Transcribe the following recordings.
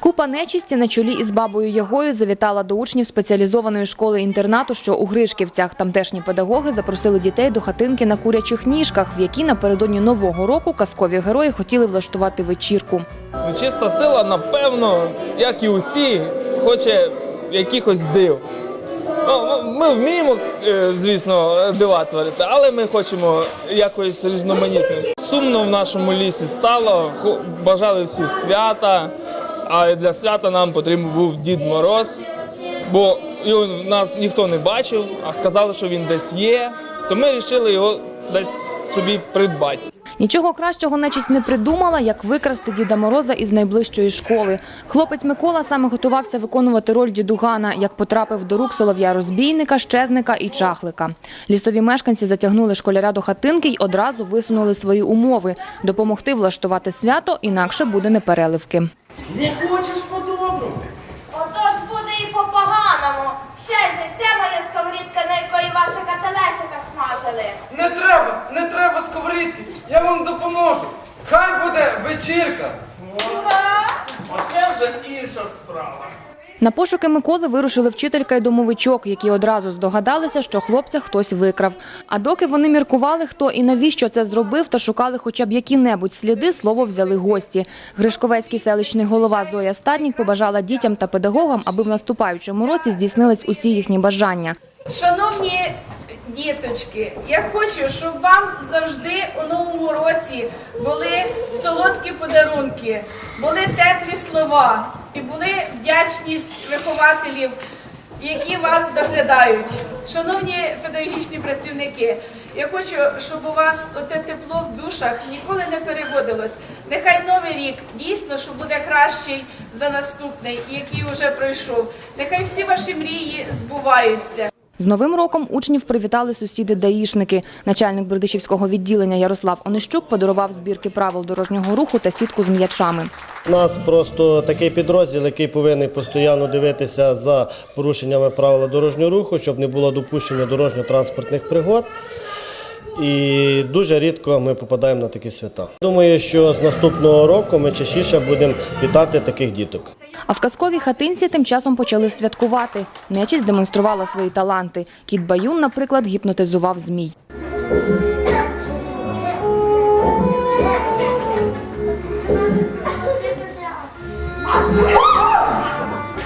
Купа нечисті на чолі із бабою Ягою завітала до учнів спеціалізованої школи-інтернату, що у Гришківцях. Тамтешні педагоги запросили дітей до хатинки на курячих ніжках, в якій напередодні нового року казкові герої хотіли влаштувати вечірку. Нечиста сила, напевно, як і усі, хоче якихось див. Ну, ми- вміємо, е, звісно, дива творити, але ми хочемо якоїсь різноманітності. Сумно в нашому лісі стало, бажали всі свята, а для свята нам потрібен був Дід Мороз, бо його нас ніхто не бачив, а сказали, що він десь є, то ми вирішили його десь собі придбати. Нічого кращого нечисть не придумала, як викрасти Діда Мороза із найближчої школи. Хлопець Микола саме готувався виконувати роль дідугана, як потрапив до рук солов'я-розбійника, щезника і чахлика. Лісові мешканці затягнули школяра до хатинки й одразу висунули свої умови – допомогти влаштувати свято, інакше буде непереливки. Не хочеш по-доброму? Отож буде і по-поганому. Ще й це моя сковорідка, на якої Васика та Лесика смажили? Не треба, не треба сковорідки. Я вам допоможу. Хай буде вечірка. Оце вже інша справа. На пошуки Миколи вирушили вчителька і домовичок, які одразу здогадалися, що хлопця хтось викрав. А доки вони міркували, хто і навіщо це зробив, та шукали хоча б які-небудь сліди, слово взяли гості. Гришковецький селищний голова Зоя Стаднік побажала дітям та педагогам, аби в наступаючому році здійснились усі їхні бажання. Шановні діточки, я хочу, щоб вам завжди у новому році були солодкі подарунки, були теплі слова і були вдячність вихователів, які вас доглядають. Шановні педагогічні працівники, я хочу, щоб у вас оте тепло в душах ніколи не переводилось. Нехай новий рік дійсно, що буде кращий за наступний, який вже пройшов. Нехай всі ваші мрії збуваються. З Новим роком учнів привітали сусіди-даїшники. Начальник Бердичівського відділення Ярослав Онищук подарував збірки правил дорожнього руху та сітку з м'ячами. У нас просто такий підрозділ, який повинен постійно дивитися за порушеннями правил дорожнього руху, щоб не було допущення дорожньо-транспортних пригод. І дуже рідко ми попадаємо на такі свята. Думаю, що з наступного року ми частіше будемо вітати таких діток. А в казковій хатинці тим часом почали святкувати. Нечість демонструвала свої таланти. Кіт Баюн, наприклад, гіпнотизував змій.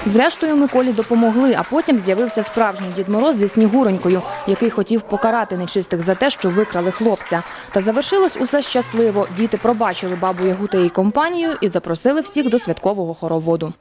Зрештою, Миколі допомогли, а потім з'явився справжній Дід Мороз зі Снігуронькою, який хотів покарати нечистих за те, що викрали хлопця. Та завершилось усе щасливо. Діти пробачили бабу Ягу та її компанію і запросили всіх до святкового хороводу.